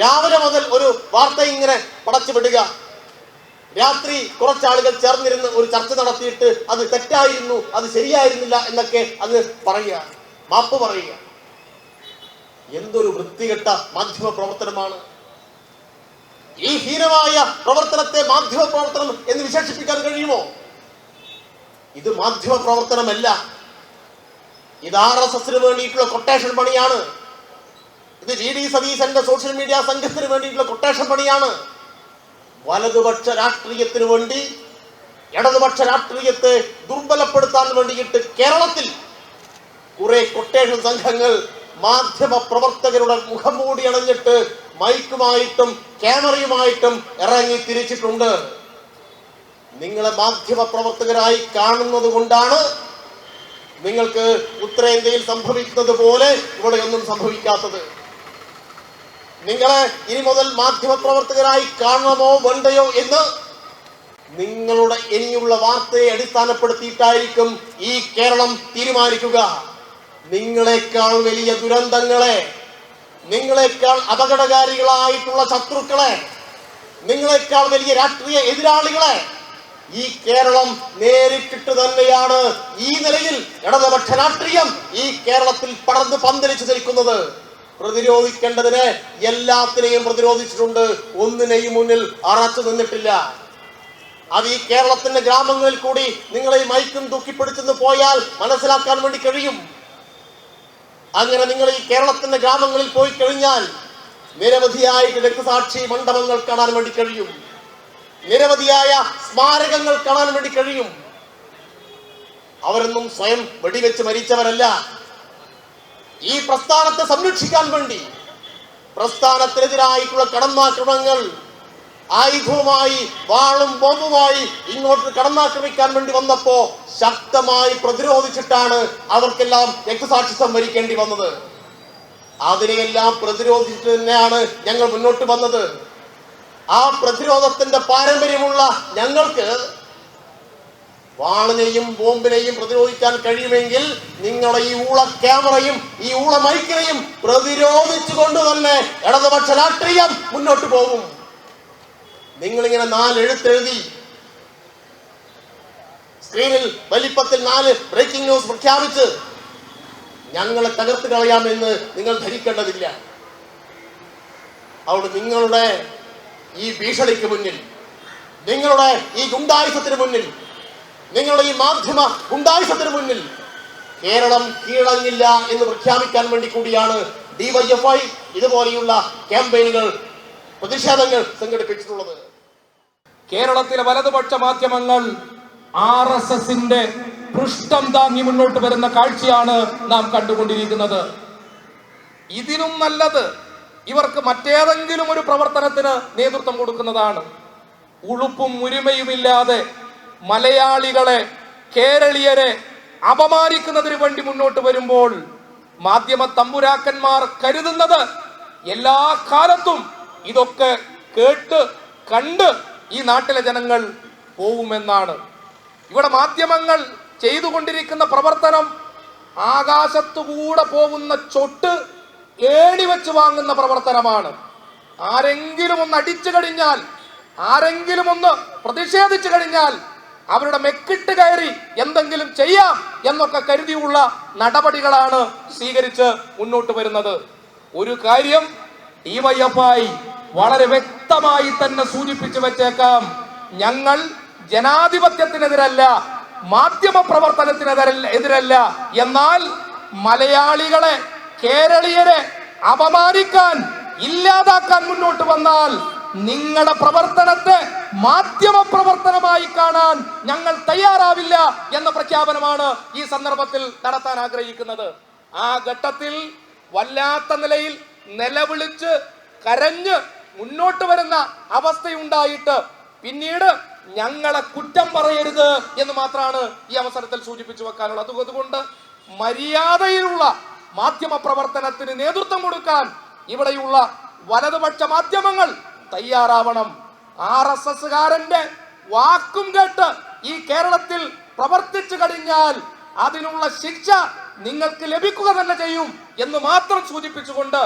രാവിലെ മുതൽ ഒരു വാർത്ത ഇങ്ങനെ പടച്ചു വിടുക. രാത്രി കുറച്ചാളുകൾ ചേർന്നിരുന്ന് ഒരു ചർച്ച നടത്തിയിട്ട് അത് തെറ്റായിരുന്നു അത് ശരിയായിരുന്നില്ല എന്നൊക്കെ അത് പറയുക. മാപ്പ് പറയുക. എന്തൊരു വൃത്തികെട്ട മാധ്യമ പ്രവർത്തനമാണ്. ഈ ഹീനമായ പ്രവർത്തനത്തെ മാധ്യമ പ്രവർത്തനം എന്ന് വിശേഷിപ്പിക്കാൻ കഴിയുമോ? ഇത് മാധ്യമ പ്രവർത്തനമല്ല. ഇത് ആർ എസ് എസിന് വേണ്ടിയിട്ടുള്ള കൊട്ടേഷൻ പണിയാണ്. ഇത് ജി ഡി സതീശന്റെ സോഷ്യൽ മീഡിയ സംഘത്തിന് വേണ്ടിയിട്ടുള്ള കൊട്ടേഷൻ പണിയാണ്. വലതുപക്ഷ രാഷ്ട്രീയത്തിന് വേണ്ടി ഇടതുപക്ഷ രാഷ്ട്രീയത്തെ ദുർബലപ്പെടുത്താൻ വേണ്ടിയിട്ട് കേരളത്തിൽ കുറെ കൊട്ടേഷൻ സംഘങ്ങൾ മാധ്യമ പ്രവർത്തകരുടെ മുഖം മൂടി അണഞ്ഞിട്ട് മൈക്കുമായിട്ടും ക്യാമറയുമായിട്ടും ഇറങ്ങി തിരിച്ചിട്ടുണ്ട്. നിങ്ങളെ മാധ്യമ പ്രവർത്തകരായി കാണുന്നത് കൊണ്ടാണ് നിങ്ങൾക്ക് ഉത്തരേന്ത്യയിൽ സംഭവിക്കുന്നത് പോലെ ഇവിടെയൊന്നും സംഭവിക്കാത്തത്. നിങ്ങളെ ഇനി മുതൽ മാധ്യമപ്രവർത്തകരായി കാണണമോ വേണ്ടയോ എന്ന് നിങ്ങളുടെ ഇനിയുള്ള വാർത്തയെ അടിസ്ഥാനപ്പെടുത്തിയിട്ടായിരിക്കും ഈ കേരളം തീരുമാനിക്കുക. നിങ്ങളെക്കാൾ വലിയ ദുരന്തങ്ങളെ നിങ്ങളെക്കാൾ അപകടകാരികളായിട്ടുള്ള ശത്രുക്കളെ നിങ്ങളെക്കാൾ വലിയ രാഷ്ട്രീയ എതിരാളികളെ ഈ കേരളം നേരിട്ടിട്ട് തന്നെയാണ് ഈ നിലയിൽ ഇടതുപക്ഷ രാഷ്ട്രീയം ഈ കേരളത്തിൽ പടർന്ന് പന്തലിച്ചു നിൽക്കുന്നത്. പ്രതിരോധിക്കേണ്ടതിന് എല്ലാത്തിനെയും പ്രതിരോധിച്ചിട്ടുണ്ട്. ഒന്നിനെയും മുന്നിൽ അറച്ചു നിന്നിട്ടില്ല. അത് ഈ കേരളത്തിന്റെ ഗ്രാമങ്ങളിൽ കൂടി നിങ്ങളെ ഈ മൈക്കും തൂക്കിപ്പിടിച്ചെന്ന് പോയാൽ മനസ്സിലാക്കാൻ വേണ്ടി കഴിയും. അങ്ങനെ നിങ്ങൾ ഈ കേരളത്തിന്റെ ഗ്രാമങ്ങളിൽ പോയി കഴിഞ്ഞാൽ നിരവധിയായിട്ട് രക്തസാക്ഷി മണ്ഡപങ്ങൾ കാണാൻ വേണ്ടി കഴിയും. നിരവധിയായ സ്മാരകങ്ങൾ കാണാൻ വേണ്ടി കഴിയും. അവരൊന്നും സ്വയം വെടിവെച്ച് മരിച്ചവരല്ല. ഈ പ്രസ്ഥാനത്തെ സംരക്ഷിക്കാൻ വേണ്ടി പ്രസ്ഥാനത്തിനെതിരായിട്ടുള്ള കടന്നാക്രമണങ്ങൾ ആയുധവുമായി വാളും ബോംബുമായി ഇങ്ങോട്ട് കടന്നാക്രമിക്കാൻ വേണ്ടി വന്നപ്പോ ശക്തമായി പ്രതിരോധിച്ചിട്ടാണ് അവർക്കെല്ലാം രക്തസാക്ഷിത്വം വരിക്കേണ്ടി വന്നത്. അതിനെയെല്ലാം പ്രതിരോധിച്ചിട്ട് തന്നെയാണ് ഞങ്ങൾ മുന്നോട്ട് വന്നത്. ആ പ്രതിരോധത്തിന്റെ പാരമ്പര്യമുള്ള ഞങ്ങൾക്ക് വാളിനെയും ബോംബിനെയും പ്രതിരോധിക്കാൻ കഴിയുമെങ്കിൽ നിങ്ങളെ ഈ ഊള ക്യാമറയും ഈ ഊള മൈക്കിനെയും പ്രതിരോധിച്ചുകൊണ്ട് തന്നെ ഇടതുപക്ഷ രാഷ്ട്രീയം മുന്നോട്ട് പോകും. നിങ്ങളിങ്ങനെ നാല് എഴുത്തെഴുതി സ്ക്രീനിൽ വലിപ്പത്തിൽ നാല് ബ്രേക്കിംഗ് ന്യൂസ് പ്രഖ്യാപിച്ച് ഞങ്ങളെ തകർത്ത് കളയാമെന്ന് നിങ്ങൾ ധരിക്കേണ്ടതില്ല. അവിടെ നിങ്ങളുടെ ഈ ഭീഷണിക്ക് മുന്നിൽ നിങ്ങളുടെ ഈ ഗുണ്ടായുസത്തിന് മുന്നിൽ നിങ്ങളുടെ ഈ മാധ്യമ ഗുണ്ടായുസത്തിന് മുന്നിൽ കേരളം കീഴടങ്ങില്ല എന്ന് പ്രഖ്യാപിക്കാൻ വേണ്ടി കൂടിയാണ് ഡിവൈഎഫ്ഐ ഇതുപോലെയുള്ള ക്യാമ്പയിനുകൾ പ്രതിഷേധങ്ങൾ സംഘടിപ്പിച്ചിട്ടുള്ളത്. കേരളത്തിലെ വലതുപക്ഷ മാധ്യമങ്ങൾ ആർ എസ് എസിന്റെ പൃഷ്ഠം താങ്ങി മുന്നോട്ട് വരുന്ന കാഴ്ചയാണ് നാം കണ്ടുകൊണ്ടിരിക്കുന്നത്. ഇതിനും നല്ലത് ഇവർക്ക് മറ്റേതെങ്കിലും ഒരു പ്രവർത്തനത്തിന് നേതൃത്വം കൊടുക്കുന്നതാണ്. ഉളുപ്പും ഉരിമയുമില്ലാതെ മലയാളികളെ കേരളീയരെ അപമാനിക്കുന്നതിന് വേണ്ടി മുന്നോട്ട് വരുമ്പോൾ മാധ്യമ തമ്പുരാക്കന്മാർ കരുതുന്നത് എല്ലാ കാലത്തും ഇതൊക്കെ കേട്ട് കണ്ട് ഈ നാട്ടിലെ ജനങ്ങൾ പോവുമെന്നാണ്. ഇവിടെ മാധ്യമങ്ങൾ ചെയ്തുകൊണ്ടിരിക്കുന്ന പ്രവർത്തനം ആകാശത്തുകൂടെ പോകുന്ന ചൊട്ട് ഏണി വെച്ച് വാങ്ങുന്ന പ്രവർത്തനമാണ്. ആരെങ്കിലും ഒന്ന് അടിച്ചു കഴിഞ്ഞാൽ ആരെങ്കിലും ഒന്ന് പ്രതിഷേധിച്ചു കഴിഞ്ഞാൽ അവരുടെ മെക്കിട്ട് കയറി എന്തെങ്കിലും ചെയ്യാം എന്നൊക്കെ കരുതിയുള്ള നടപടികളാണ് സ്വീകരിച്ച് മുന്നോട്ട് വരുന്നത്. ഒരു കാര്യം ഡിവൈഎഫ്ഐ വളരെ വ്യക്തമായി തന്നെ സൂചിപ്പിച്ചു വെച്ചേക്കാം. ഞങ്ങൾ ജനാധിപത്യത്തിനെതിരല്ല മാധ്യമ പ്രവർത്തനത്തിനെതിരല്ല എതിരല്ല. എന്നാൽ മലയാളികളെ കേരളീയരെ അപമാനിക്കാൻ ഇല്ലാതാക്കാൻ മുന്നോട്ട് വന്നാൽ നിങ്ങളുടെ പ്രവർത്തനത്തെ മാധ്യമ പ്രവർത്തനമായി കാണാൻ ഞങ്ങൾ തയ്യാറാവില്ല എന്ന പ്രഖ്യാപനമാണ് ഈ സന്ദർഭത്തിൽ നടത്താൻ ആഗ്രഹിക്കുന്നത്. ആ ഘട്ടത്തിൽ വല്ലാത്ത നിലയിൽ നിലവിളിച്ച് കരഞ്ഞ് മുന്നോട്ട് വരുന്ന അവസ്ഥയുണ്ടായിട്ട് പിന്നീട് ഞങ്ങളെ കുറ്റം പറയരുത് എന്ന് മാത്രമാണ് ഈ അവസരത്തിൽ സൂചിപ്പിച്ചു വെക്കാനുള്ളത് അത് അതുകൊണ്ട് മര്യാദയിലുള്ള മാധ്യമ പ്രവർത്തനത്തിന് നേതൃത്വം കൊടുക്കാൻ ഇവിടെയുള്ള വലതുപക്ഷ മാധ്യമങ്ങൾ തയ്യാറാവണം. ആർ എസ് എസ്കാരന്റെ വാക്കും കേട്ട് ഈ കേരളത്തിൽ പ്രവർത്തിച്ചു കഴിഞ്ഞാൽ അതിനുള്ള ശിക്ഷ നിങ്ങൾക്ക് ലഭിക്കുക തന്നെ ചെയ്യും എന്ന് മാത്രം സൂചിപ്പിച്ചുകൊണ്ട്